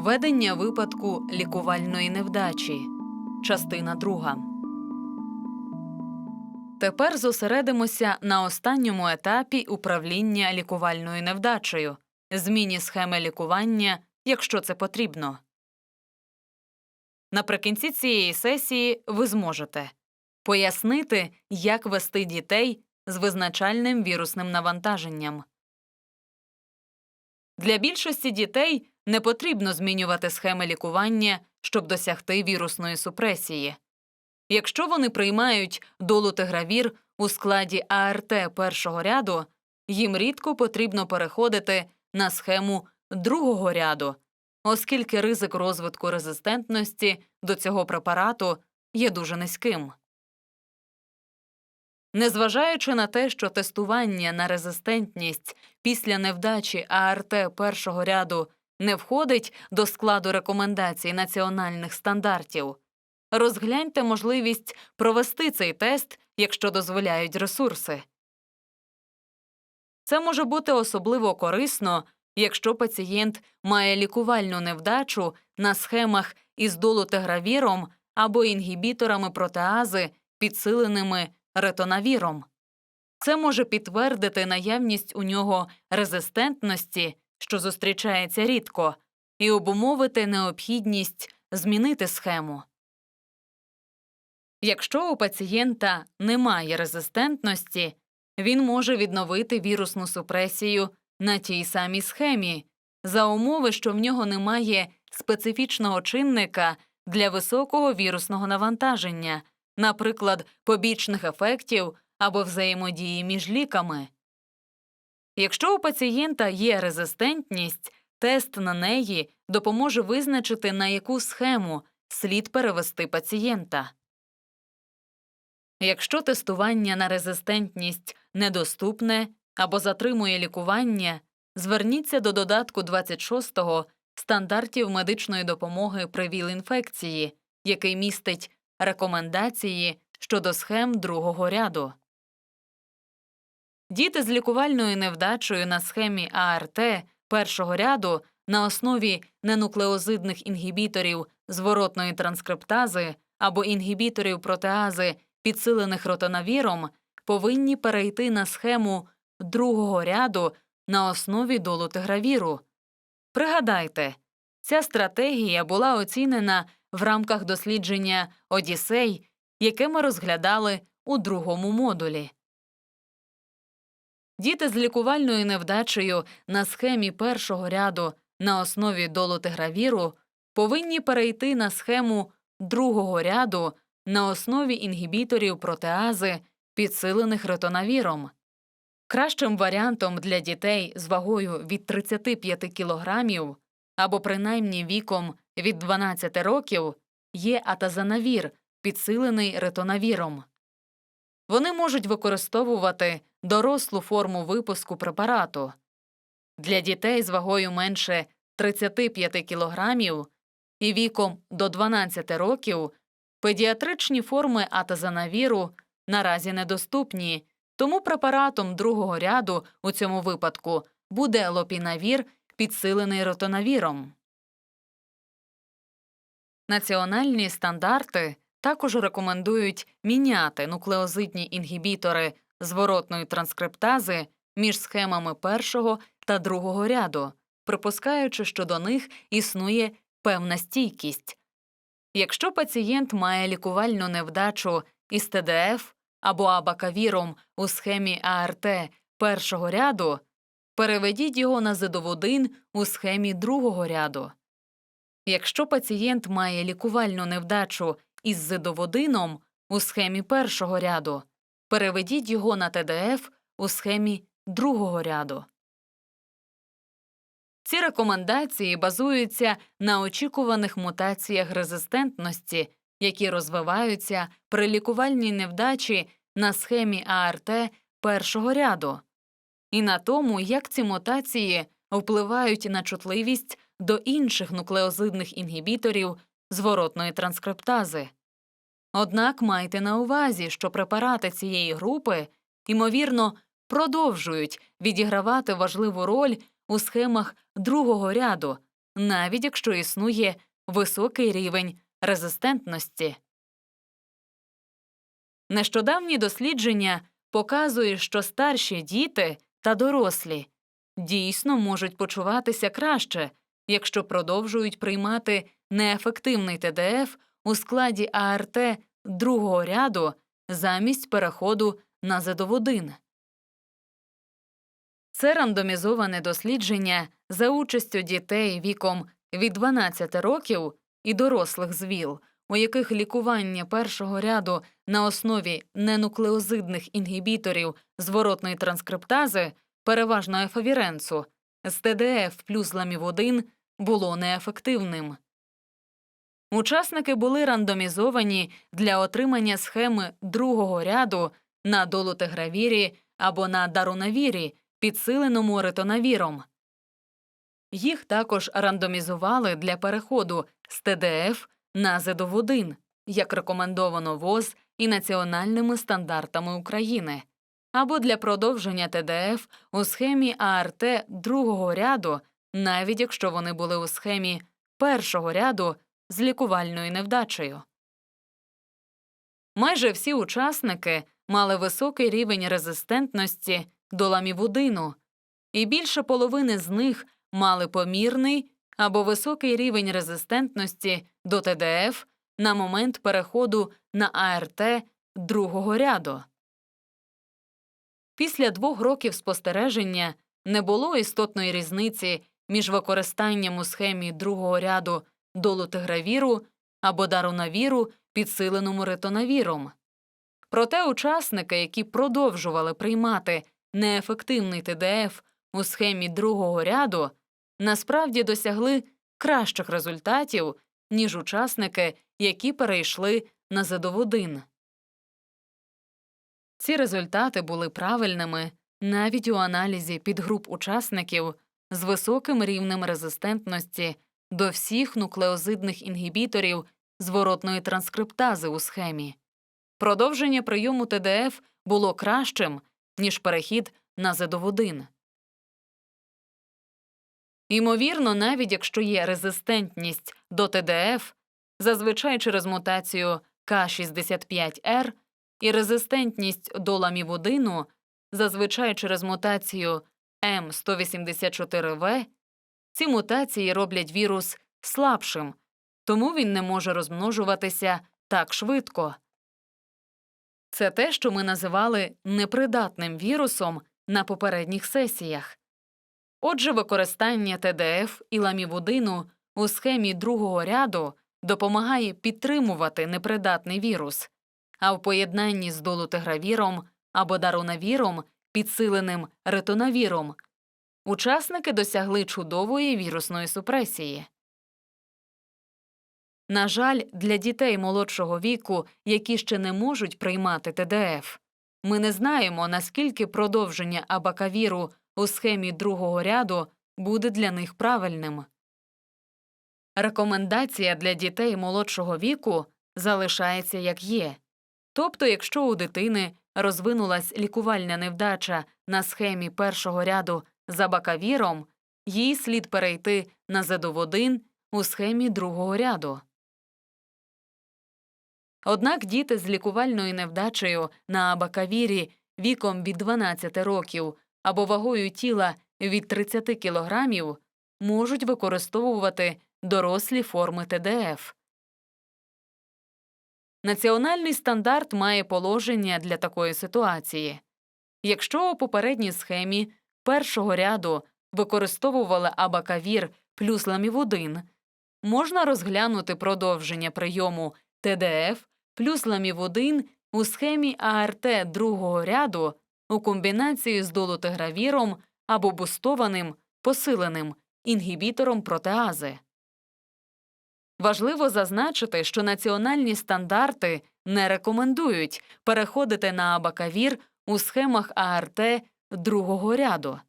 Ведення випадку лікувальної невдачі. Частина друга. Тепер зосередимося на останньому етапі управління лікувальною невдачею зміні схеми лікування, якщо це потрібно. Наприкінці цієї сесії ви зможете пояснити, як вести дітей з визначальним вірусним навантаженням. Для більшості дітей не потрібно змінювати схеми лікування, щоб досягти вірусної супресії. Якщо вони приймають долутигравір у складі АРТ першого ряду, їм рідко потрібно переходити на схему другого ряду, оскільки ризик розвитку резистентності до цього препарату є дуже низьким. Незважаючи на те, що тестування на резистентність після невдачі АРТ першого ряду не входить до складу рекомендацій національних стандартів, розгляньте можливість провести цей тест, якщо дозволяють ресурси. Це може бути особливо корисно, якщо пацієнт має лікувальну невдачу на схемах із долутегравіром або інгібіторами протеази, підсиленими ретонавіром. Це може підтвердити наявність у нього резистентності, що зустрічається рідко, і обумовити необхідність змінити схему. Якщо у пацієнта немає резистентності, він може відновити вірусну супресію на тій самій схемі за умови, що в нього немає специфічного чинника для високого вірусного навантаження, наприклад, побічних ефектів або взаємодії між ліками. Якщо у пацієнта є резистентність, тест на неї допоможе визначити, на яку схему слід перевести пацієнта. Якщо тестування на резистентність недоступне або затримує лікування, зверніться до додатку 26 стандартів медичної допомоги при ВІЛ-інфекції, який містить рекомендації щодо схем другого ряду. Діти з лікувальною невдачею на схемі АРТ першого ряду на основі ненуклеозидних інгібіторів зворотної транскриптази або інгібіторів протеази, підсилених ротонавіром, повинні перейти на схему другого ряду на основі долутигравіру. Пригадайте, ця стратегія була оцінена в рамках дослідження Одіссей, яке ми розглядали у другому модулі. Діти з лікувальною невдачею на схемі першого ряду на основі долутигравіру повинні перейти на схему другого ряду на основі інгібіторів протеази, підсилених ретонавіром. Кращим варіантом для дітей з вагою від 35 кг або принаймні віком від 12 років є атазанавір, підсилений ретонавіром. Вони можуть використовувати дорослу форму випуску препарату. Для дітей з вагою менше 35 кг і віком до 12 років педіатричні форми атазанавіру наразі недоступні, тому препаратом другого ряду у цьому випадку буде лопінавір, підсилений ротонавіром. Національні стандарти також рекомендують міняти нуклеозидні інгібітори зворотної транскриптази між схемами першого та другого ряду, припускаючи, що до них існує певна стійкість. Якщо пацієнт має лікувальну невдачу із ТДФ або абакавіром у схемі АРТ першого ряду, переведіть його на зидоводин у схемі другого ряду. Якщо пацієнт має лікувальну невдачу із зидоводином у схемі першого ряду, переведіть його на ТДФ у схемі другого ряду. Ці рекомендації базуються на очікуваних мутаціях резистентності, які розвиваються при лікувальній невдачі на схемі АРТ першого ряду, і на тому, як ці мутації впливають на чутливість до інших нуклеозидних інгібіторів зворотної транскриптази. Однак майте на увазі, що препарати цієї групи, ймовірно, продовжують відігравати важливу роль у схемах другого ряду, навіть якщо існує високий рівень резистентності. Нещодавні дослідження показують, що старші діти та дорослі дійсно можуть почуватися краще, якщо продовжують приймати неефективний ТДФ у складі АРТ другого ряду замість переходу на задоводин. Це рандомізоване дослідження за участю дітей віком від 12 років і дорослих з ВІЛ, у яких лікування першого ряду на основі ненуклеозидних інгібіторів зворотної транскриптази, переважно ефавіренцу, з ТДФ плюс ламіводин було неефективним. Учасники були рандомізовані для отримання схеми другого ряду на долутегравірі або на дарунавірі, підсиленому ретонавіром. Їх також рандомізували для переходу з ТДФ на зедоводин, як рекомендовано ВОЗ і національними стандартами України, або для продовження ТДФ у схемі АРТ другого ряду, навіть якщо вони були у схемі першого ряду з лікувальною невдачею. Майже всі учасники мали високий рівень резистентності до ламівудину, і більше половини з них мали помірний або високий рівень резистентності до ТДФ на момент переходу на АРТ другого ряду. Після двох років спостереження не було істотної різниці між використанням у схемі другого ряду долутигравіру або дарунавіру, підсиленому ретонавіром. Проте учасники, які продовжували приймати неефективний ТДФ у схемі другого ряду, насправді досягли кращих результатів, ніж учасники, які перейшли на задоводин. Ці результати були правильними навіть у аналізі підгруп учасників з високим рівнем резистентності до всіх нуклеозидних інгібіторів зворотної транскриптази у схемі. Продовження прийому ТДФ було кращим, ніж перехід на задоводин. Ймовірно, навіть якщо є резистентність до ТДФ, зазвичай через мутацію К65Р і резистентність до ламіводину, зазвичай через мутацію М184В, ці мутації роблять вірус слабшим, тому він не може розмножуватися так швидко. Це те, що ми називали непридатним вірусом на попередніх сесіях. Отже, використання ТДФ і ламівудину у схемі другого ряду допомагає підтримувати непридатний вірус, а в поєднанні з долутигравіром або дарунавіром, підсиленим ретонавіром, учасники досягли чудової вірусної супресії. На жаль, для дітей молодшого віку, які ще не можуть приймати ТДФ, ми не знаємо, наскільки продовження абакавіру у схемі другого ряду буде для них правильним. Рекомендація для дітей молодшого віку залишається як є. Тобто, якщо у дитини розвинулась лікувальна невдача на схемі першого ряду за бакавіром, їй слід перейти на задоводин у схемі другого ряду. Однак діти з лікувальною невдачею на абакавірі віком від 12 років або вагою тіла від 30 кг можуть використовувати дорослі форми ТДФ. Національний стандарт має положення для такої ситуації. Якщо у попередній схемі першого ряду використовували абакавір плюс ламівудин, можна розглянути продовження прийому ТДФ плюс ламівудин у схемі АРТ другого ряду у комбінації з долутигравіром або бустованим посиленим інгібітором протеази. Важливо зазначити, що національні стандарти не рекомендують переходити на абакавір у схемах АРТ другого ряду.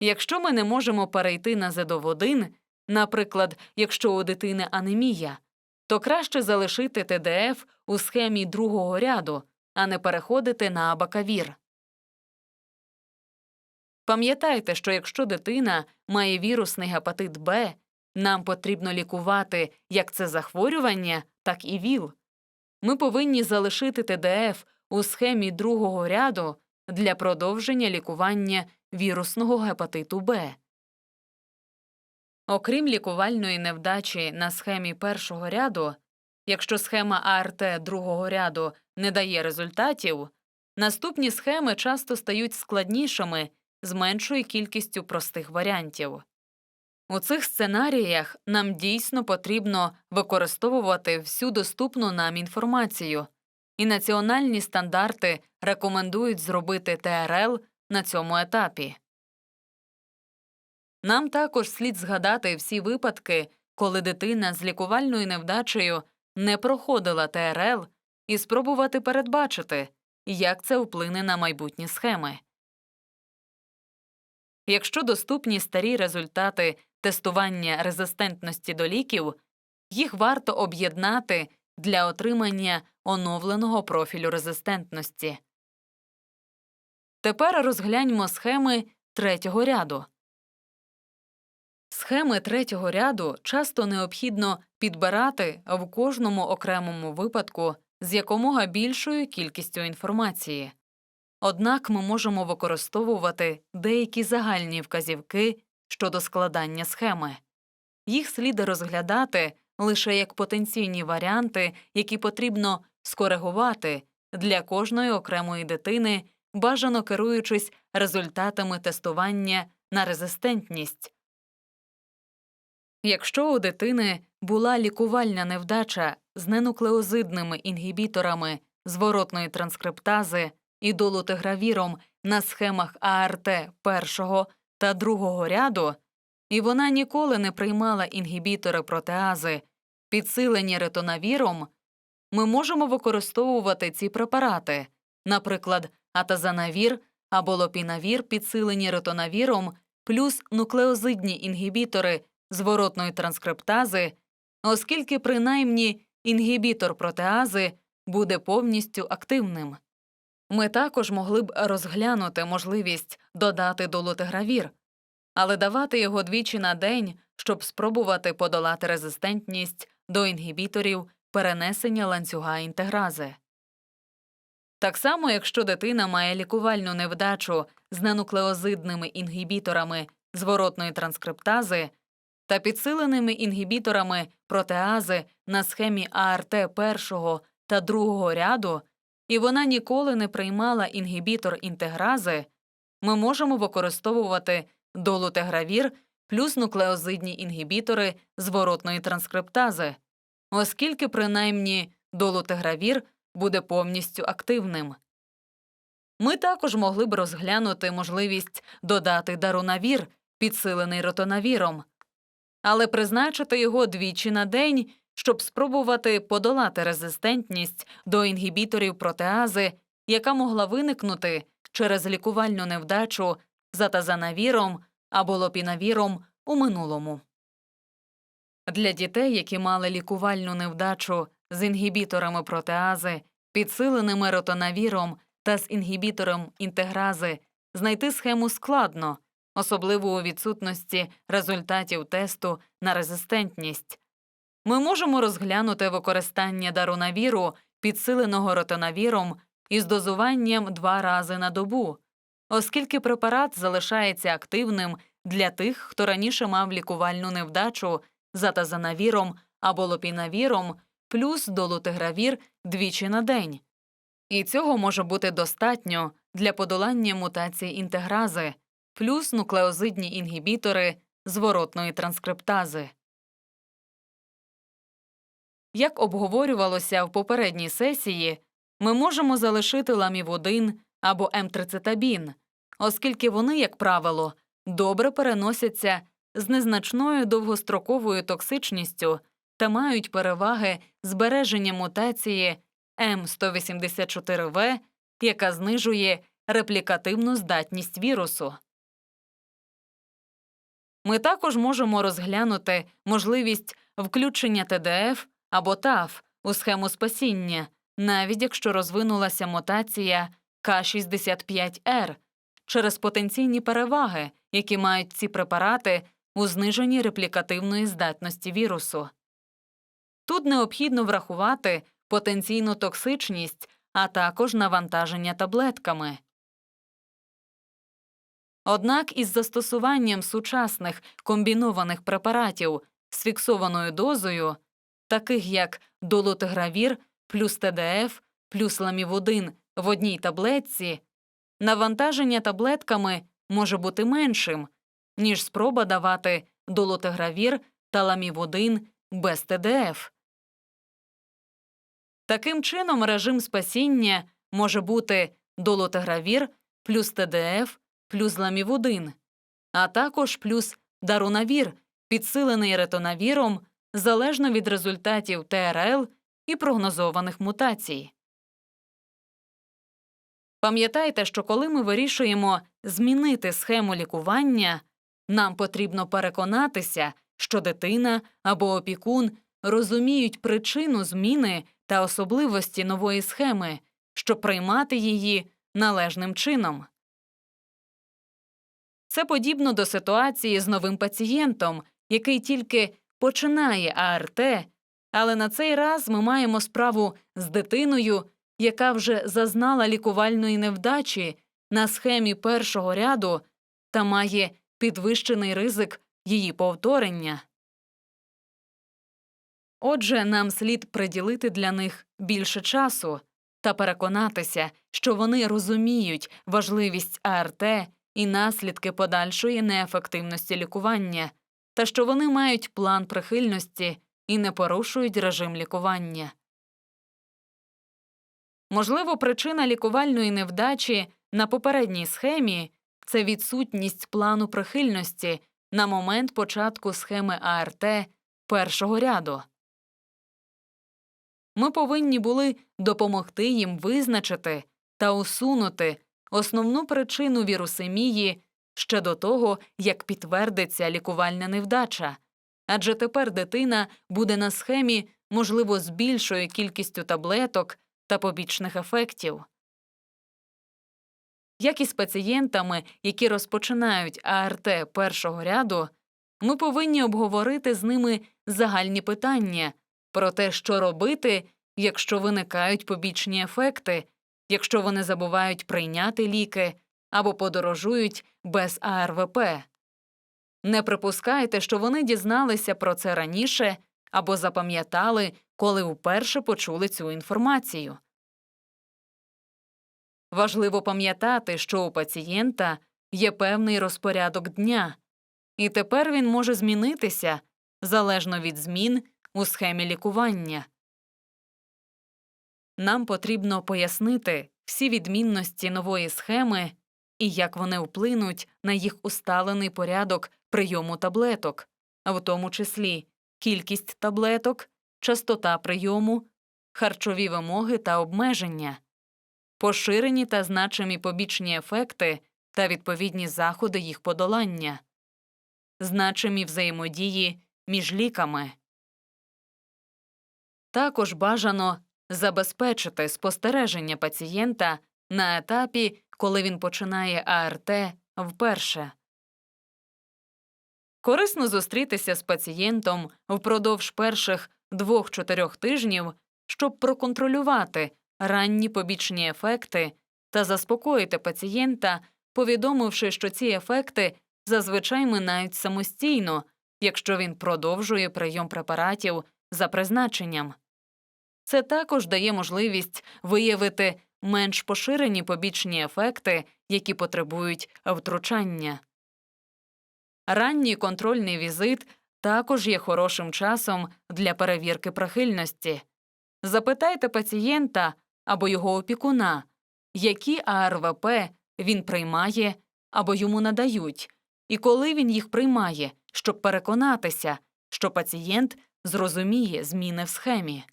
Якщо ми не можемо перейти на зедоводин, наприклад, якщо у дитини анемія, то краще залишити ТДФ у схемі другого ряду, а не переходити на абакавір. Пам'ятайте, що якщо дитина має вірусний гепатит Б, нам потрібно лікувати як це захворювання, так і ВІЛ. Ми повинні залишити ТДФ у схемі другого ряду для продовження лікування вірусного гепатиту Б. Окрім лікувальної невдачі на схемі першого ряду, якщо схема АРТ другого ряду не дає результатів, наступні схеми часто стають складнішими з меншою кількістю простих варіантів. У цих сценаріях нам дійсно потрібно використовувати всю доступну нам інформацію, і національні стандарти рекомендують зробити ТРЛ на цьому етапі. Нам також слід згадати всі випадки, коли дитина з лікувальною невдачею не проходила ТРЛ, і спробувати передбачити, як це вплине на майбутні схеми. Якщо доступні старі результати тестування резистентності до ліків, їх варто об'єднати для отримання оновленого профілю резистентності. Тепер розгляньмо схеми третього ряду. Схеми третього ряду часто необхідно підбирати в кожному окремому випадку з якомога більшою кількістю інформації. Однак ми можемо використовувати деякі загальні вказівки щодо складання схеми. Їх слід розглядати лише як потенційні варіанти, які потрібно скоригувати для кожної окремої дитини, бажано керуючись результатами тестування на резистентність. Якщо у дитини була лікувальна невдача з ненуклеозидними інгібіторами зворотної транскриптази і долутигравіром на схемах АРТ першого та другого ряду, і вона ніколи не приймала інгібітори протеази, підсилені ретонавіром, ми можемо використовувати ці препарати, наприклад, атазанавір або лопінавір, підсилені ретонавіром, плюс нуклеозидні інгібітори зворотної транскриптази, оскільки принаймні інгібітор протеази буде повністю активним. Ми також могли б розглянути можливість додати долутигравір, але давати його двічі на день, щоб спробувати подолати резистентність до інгібіторів перенесення ланцюга інтегрази. Так само, якщо дитина має лікувальну невдачу з ненуклеозидними інгібіторами зворотної транскриптази та підсиленими інгібіторами протеази на схемі АРТ першого та другого ряду, і вона ніколи не приймала інгібітор інтегрази, ми можемо використовувати долутегравір плюс нуклеозидні інгібітори зворотної транскриптази, оскільки принаймні долутегравір буде повністю активним. Ми також могли б розглянути можливість додати дарунавір, підсилений ротонавіром, але призначити його двічі на день, щоб спробувати подолати резистентність до інгібіторів протеази, яка могла виникнути через лікувальну невдачу за тазанавіром або лопінавіром у минулому. Для дітей, які мали лікувальну невдачу з інгібіторами протеази, підсиленими ротонавіром та з інгібітором інтегрази, знайти схему складно, особливо у відсутності результатів тесту на резистентність. Ми можемо розглянути використання дарунавіру, підсиленого ротонавіром, із дозуванням два рази на добу, оскільки препарат залишається активним для тих, хто раніше мав лікувальну невдачу за тазанавіром або лопінавіром, плюс долутигравір двічі на день. І цього може бути достатньо для подолання мутацій інтегрази, плюс нуклеозидні інгібітори зворотної транскриптази. Як обговорювалося в попередній сесії, ми можемо залишити ламіводин або емтрицетабін, оскільки вони, як правило, добре переносяться з незначною довгостроковою токсичністю та мають переваги збереження мутації М184В, яка знижує реплікативну здатність вірусу. Ми також можемо розглянути можливість включення ТДФ або ТАФ у схему спасіння, навіть якщо розвинулася мутація К65Р, через потенційні переваги, які мають ці препарати у зниженні реплікативної здатності вірусу. Тут необхідно врахувати потенційну токсичність, а також навантаження таблетками. Однак із застосуванням сучасних комбінованих препаратів з фіксованою дозою, таких як долотигравір плюс ТДФ плюс ламівудин в одній таблетці, навантаження таблетками може бути меншим, ніж спроба давати долотигравір та ламівудин без ТДФ. Таким чином, режим спасіння може бути долотигравір плюс ТДФ плюс ламівудин, а також плюс дарунавір, підсилений ретонавіром залежно від результатів ТРЛ і прогнозованих мутацій. Пам'ятайте, що коли ми вирішуємо змінити схему лікування, нам потрібно переконатися, що дитина або опікун розуміють причину зміни та особливості нової схеми, щоб приймати її належним чином. Це подібно до ситуації з новим пацієнтом, який тільки починає АРТ, але на цей раз ми маємо справу з дитиною, яка вже зазнала лікувальної невдачі на схемі першого ряду та має підвищений ризик її повторення. Отже, нам слід приділити для них більше часу та переконатися, що вони розуміють важливість АРТ і наслідки подальшої неефективності лікування, та що вони мають план прихильності і не порушують режим лікування. Можливо, причина лікувальної невдачі на попередній схемі це відсутність плану прихильності на момент початку схеми АРТ першого ряду. Ми повинні були допомогти їм визначити та усунути основну причину вірусемії ще до того, як підтвердиться лікувальна невдача, адже тепер дитина буде на схемі, можливо, з більшою кількістю таблеток та побічних ефектів. Як і з пацієнтами, які розпочинають АРТ першого ряду, ми повинні обговорити з ними загальні питання про те, що робити, якщо виникають побічні ефекти, якщо вони забувають прийняти ліки або подорожують без АРВП. Не припускайте, що вони дізналися про це раніше або запам'ятали, коли вперше почули цю інформацію. Важливо пам'ятати, що у пацієнта є певний розпорядок дня, і тепер він може змінитися залежно від змін у схемі лікування. Нам потрібно пояснити всі відмінності нової схеми і як вони вплинуть на їх усталений порядок прийому таблеток, в тому числі кількість таблеток, частота прийому, харчові вимоги та обмеження, поширені та значимі побічні ефекти та відповідні заходи їх подолання, значимі взаємодії між ліками. Також бажано забезпечити спостереження пацієнта на етапі, коли він починає АРТ вперше. Корисно зустрітися з пацієнтом впродовж перших 2-4 тижнів, щоб проконтролювати ранні побічні ефекти та заспокоїти пацієнта, повідомивши, що ці ефекти зазвичай минають самостійно, якщо він продовжує прийом препаратів за призначенням. Це також дає можливість виявити менш поширені побічні ефекти, які потребують втручання. Ранній контрольний візит також є хорошим часом для перевірки прихильності. Запитайте пацієнта або його опікуна, які АРВП він приймає або йому надають, і коли він їх приймає, щоб переконатися, що пацієнт зрозуміє зміни в схемі.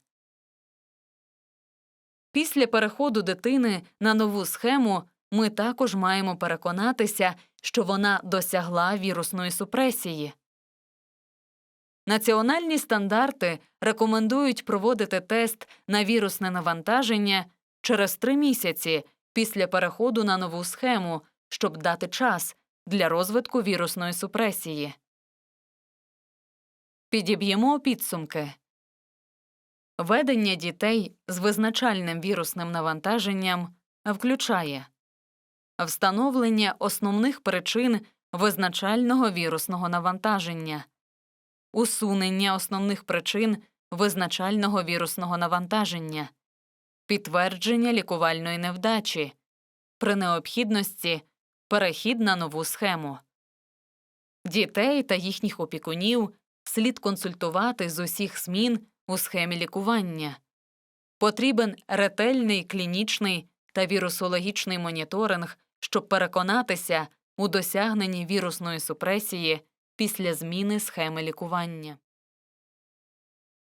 Після переходу дитини на нову схему ми також маємо переконатися, що вона досягла вірусної супресії. Національні стандарти рекомендують проводити тест на вірусне навантаження через три місяці після переходу на нову схему щоб дати час для розвитку вірусної супресії. Підіб'ємо підсумки. Ведення дітей з визначальним вірусним навантаженням включає встановлення основних причин визначального вірусного навантаження, усунення основних причин визначального вірусного навантаження, підтвердження лікувальної невдачі, при необхідності перехід на нову схему. Дітей та їхніх опікунів слід консультувати з усіх змін у схемі лікування. Потрібен ретельний клінічний та вірусологічний моніторинг, щоб переконатися у досягненні вірусної супресії після зміни схеми лікування.